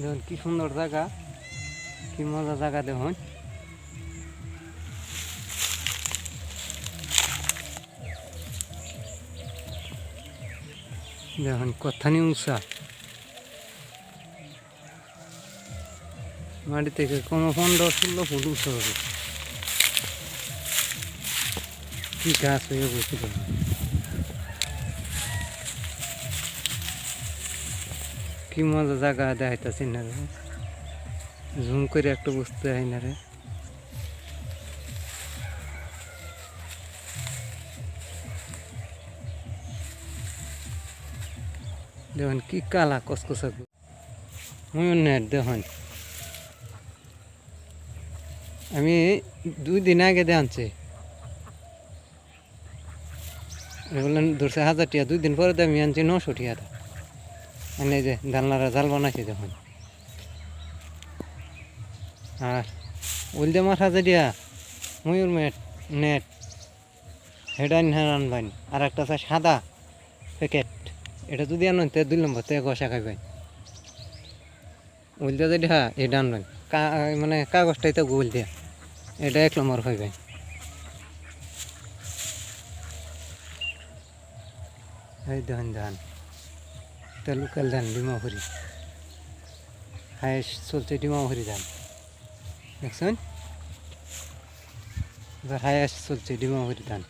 দেখুন, কি সুন্দর জায়গা। কি মজা জায়গা দেখুন। দেখুন কথানি উঁচা। মাটি থেকে কোনো পনেরো ষোলো ফুট উঁচু হবে। কি গাছ হয়ে বসে কি মজা জায়গা দেখাইতেছি না রে। জুম করে একটু বুঝতে হয় না রে। দেখুন কি কালা কসকসা ময়ূর দেখুন। আমি দুই দিন আগে দেখানছি। বললেন ধরছে হাজার টিয়া। দুই দিন পরে আমি আনছি নশো টিয়াটা এই যে জানলারা জাল বানাইছে দেখুন আর উলদে মাছ আছে দিয়া ময়ূর মেট নেট হেডাইন হেরান বাইন, আর একটা আছে সাদা প্যাকেট এটা যদি আনেন তে দুই নম্বর তে গসা খাইবেন। উলদে যদি হ্যাঁ এটা আনবেন। মানে কাগজটাই তো গোল দিয়া। এটা এক নম্বর খাইবেন। এই দেখুন ধান এটা লোকাল ধান, ডিমাপুরি। হায়েস্ট চলছে ডিমাপুরি ধান। দেখছেন? এবার হায়েস্ট চলছে ডিমাপুরি ধান।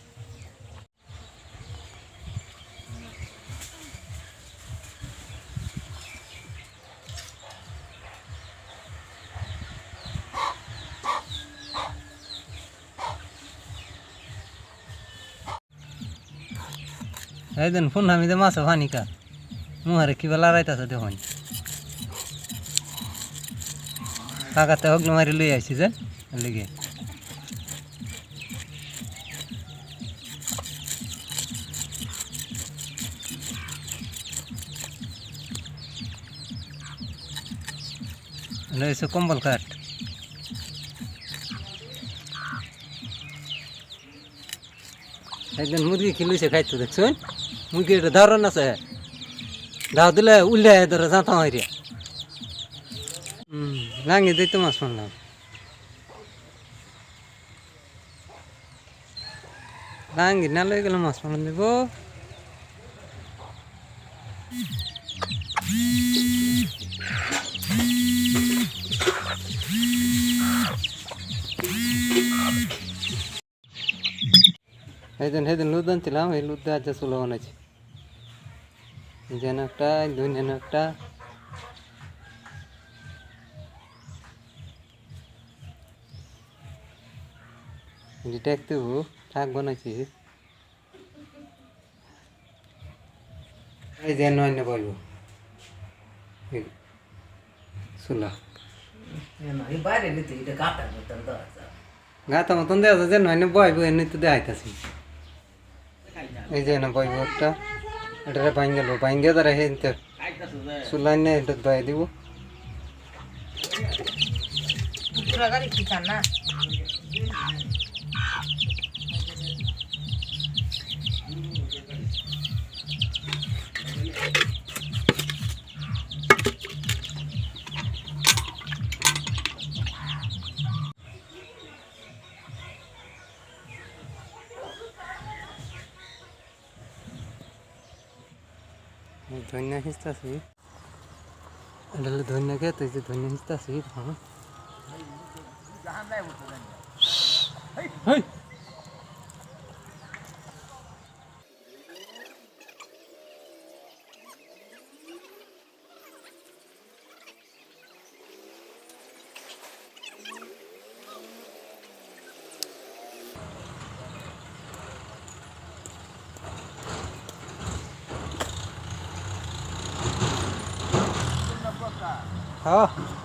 এই ফোন আমি দে মাছ ফানিকা মুহারে কিবা লড়াইতেছে দেখুন। কাকাতে হগ্ন মারি লই আইছি যে লিগে লইছে কম্বল কাঠ। একদিন মুরগি খিলুছে খাইতো, দেখছুন? মুরগি এটা ধরন আছে। দাও দিলে উল্লে ধরে যাতা হইরে। হুম দিতে মাছ শুনলাম লাঙ্গি না লই গেলে মাছ পালন দিব। সেইদিন সেইদিন লুদ আনছিলাম, এই লুদ আজ চুলো বানাইছি। যেন একটা দুই যেন একটা। ডিটেকটিভ শাক বানাইছি। এই যে নয় নে বলব। আছে। গাতা মতন দেওয়া যে নয় নে বইব এমনি তো দেখাইতাছি এই যে না বইব একটা। এটা বাইন গেল বাইন দিয়ে তারা হেনতে সুলাইন নে এটা দয়ে দিব না ধনিয়া সিঁচতাছি এটা হলো ধনিয়া খেতে যে ধনিয়া সিঁচতাছি হ্যাঁ হেই হ্যাঁ